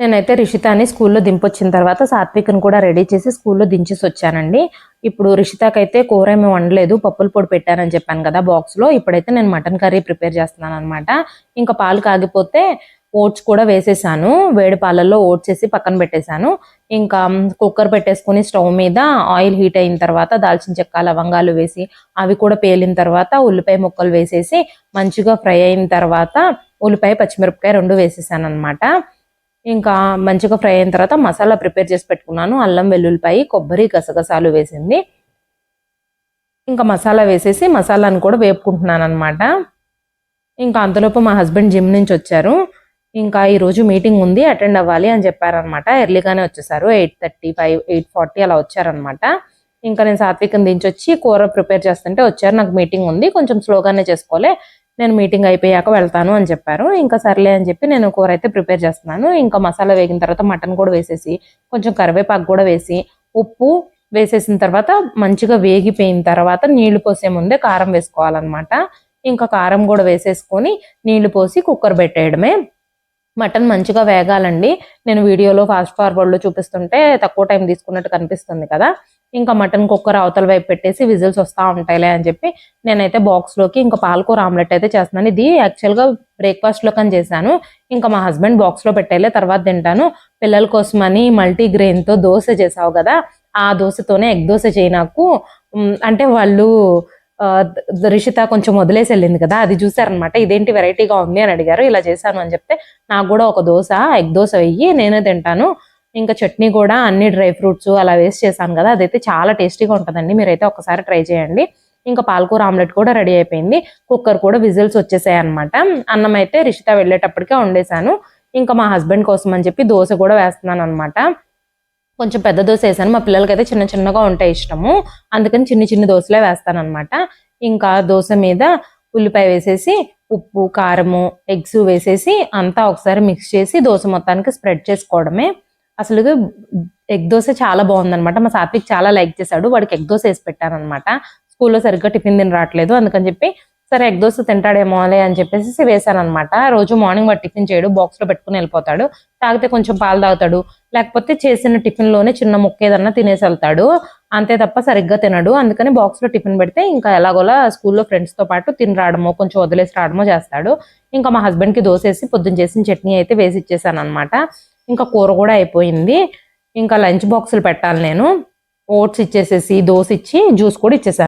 నేనైతే రిషితాని స్కూల్లో దింపొచ్చిన తర్వాత సాత్విక్ని కూడా రెడీ చేసి స్కూల్లో దించేసి వచ్చానండి. ఇప్పుడు రిషితాకైతే కూర ఏమి వండలేదు పప్పుల పొడి పెట్టానని చెప్పాను కదా బాక్స్లో ఇప్పుడైతే నేను మటన్ కర్రీ ప్రిపేర్ చేస్తున్నాను అనమాట ఇంకా పాలు కాగిపోతే ఓట్స్ కూడా వేసేసాను. వేడి పాలల్లో ఓట్స్ వేసి పక్కన పెట్టేశాను. ఇంకా కుక్కర్ పెట్టేసుకుని స్టవ్ మీద ఆయిల్ హీట్ అయిన తర్వాత దాల్చిన చెక్క లవంగాలు వేసి అవి కూడా పేలిన తర్వాత ఉల్లిపాయ ముక్కలు వేసేసి మంచిగా ఫ్రై అయిన తర్వాత ఉల్లిపాయ పచ్చిమిరపకాయ రెండు వేసేసాను అనమాట ఇంకా మంచిగా ఫ్రై అయిన తర్వాత మసాలా ప్రిపేర్ చేసి పెట్టుకున్నాను. అల్లం వెల్లుల్లిపాయ కొబ్బరి గసగసాలు వేసింది. ఇంకా మసాలా వేసేసి మసాలాను కూడా వేపుకుంటున్నాను అనమాట ఇంకా అంతలోపు మా హస్బెండ్ జిమ్ నుంచి వచ్చారు. ఇంకా ఈరోజు మీటింగ్ ఉంది అటెండ్ అవ్వాలి అని చెప్పారనమాట ఎర్లీగానే వచ్చేసారు. Eight thirty five eight forty అలా వచ్చారనమాట ఇంకా నేను సాత్వికం దించొచ్చి కూర ప్రిపేర్ చేస్తుంటే వచ్చారు. నాకు మీటింగ్ ఉంది. కొంచెం స్లోగానే చేసుకోలే నేను మీటింగ్ అయిపోయాక వెళ్తాను అని చెప్పారు. ఇంకా సర్లే అని చెప్పి నేను కూర అయితే ప్రిపేర్ చేస్తున్నాను. ఇంకా మసాలా వేగిన తర్వాత మటన్ కూడా వేసేసి కొంచెం కరివేపాకు కూడా వేసి ఉప్పు వేసేసిన తర్వాత మంచిగా వేగిపోయిన తర్వాత నీళ్ళు పోసే ముందే కారం వేసుకోవాలన్నమాట. ఇంకా కారం కూడా వేసేసుకొని నీళ్ళు పోసి కుక్కర్ పెట్టేయడమే. మటన్ మంచిగా వేగాలండి. నేను వీడియోలో ఫాస్ట్ ఫార్వర్డ్లో చూపిస్తుంటే తక్కువ టైం తీసుకున్నట్టు కనిపిస్తుంది కదా. ఇంకా మటన్ కుక్కర్ అవతల వైపు పెట్టేసి విజిల్స్ వస్తూ ఉంటాయిలే అని చెప్పి నేనైతే బాక్స్లోకి ఇంకా పాలకూర ఆమ్లెట్ అయితే చేస్తున్నాను. ఇది యాక్చువల్గా బ్రేక్ఫాస్ట్ కానీ చేశాను. ఇంకా మా హస్బెండ్ బాక్స్లో పెట్టేలే తర్వాత తింటాను. పిల్లల కోసమని మల్టీ గ్రెయిన్తో దోశ చేసావు కదా ఆ దోశతోనే ఎగ్ దోశ చేయి నాకు. అంటే వాళ్ళు రిషిత కొంచెం వదిలేసి వెళ్ళింది కదా అది చూసారనమాట ఇదేంటి వెరైటీగా ఉంది అని అడిగారు. ఇలా చేశాను అని చెప్తే నాకు కూడా ఒక దోశ ఎగ్ దోశ వెయ్యి నేనే తింటాను. ఇంకా చట్నీ కూడా అన్ని డ్రై ఫ్రూట్స్ అలా వేస్ట్ చేశాను కదా అదైతే చాలా టేస్టీగా ఉంటుందండి. మీరైతే ఒకసారి ట్రై చేయండి. ఇంకా పాలకూర ఆమ్లెట్ కూడా రెడీ అయిపోయింది. కుక్కర్ కూడా విజిల్స్ వచ్చేసాయి అనమాట అన్నం అయితే రిషిత వెళ్ళేటప్పటికే వండేశాను. ఇంకా మా హస్బెండ్ కోసం అని చెప్పి దోశ కూడా వేస్తున్నాను అనమాట కొంచెం పెద్ద దోశ వేసాను. మా పిల్లలకి అయితే చిన్న చిన్నగా ఉంటాయి ఇష్టము. అందుకని చిన్ని చిన్ని దోశలే వేస్తాను అనమాట ఇంకా దోశ మీద ఉల్లిపాయ వేసేసి ఉప్పు కారము ఎగ్స్ వేసేసి అంతా ఒకసారి మిక్స్ చేసి దోశ మొత్తానికి స్ప్రెడ్ చేసుకోవడమే. అసలు ఎగ్ దోశ చాలా బాగుందన్నమాట. మా సాత్విక్ చాలా లైక్ చేశాడు. వాడికి ఎగ్ దోశ వేసి పెట్టాను అనమాట స్కూల్లో సరిగ్గా టిఫిన్ తిని రావట్లేదు అందుకని చెప్పి సరే ఎగ్ దోశ తింటాడేమో అలే అని చెప్పేసి వేసాను అనమాట రోజు మార్నింగ్ వాడు టిఫిన్ చేయడు. బాక్స్లో పెట్టుకుని వెళ్ళిపోతాడు. తాగితే కొంచెం పాలు తాగుతాడు. లేకపోతే చేసిన టిఫిన్లోనే చిన్న ముక్క ఏదన్నా తినేసి వెళ్తాడు. అంతే తప్ప సరిగ్గా తినడు. అందుకని బాక్స్లో టిఫిన్ పెడితే ఇంకా ఎలాగోలా స్కూల్లో ఫ్రెండ్స్తో పాటు తిని రావడమో కొంచెం వదిలేసి రావడమో చేస్తాడు. ఇంకా మా హస్బెండ్కి దోశ వేసి పొద్దున్న చేసిన చట్నీ అయితే వేసి ఇచ్చేసాను అనమాట ఇంకా కూర కూడా అయిపోయింది. ఇంకా లంచ్ బాక్సులు పెట్టాలి నేను. ఓట్స్ ఇచ్చేసేసి దోశ ఇచ్చి జ్యూస్ కూడా ఇచ్చేసాను.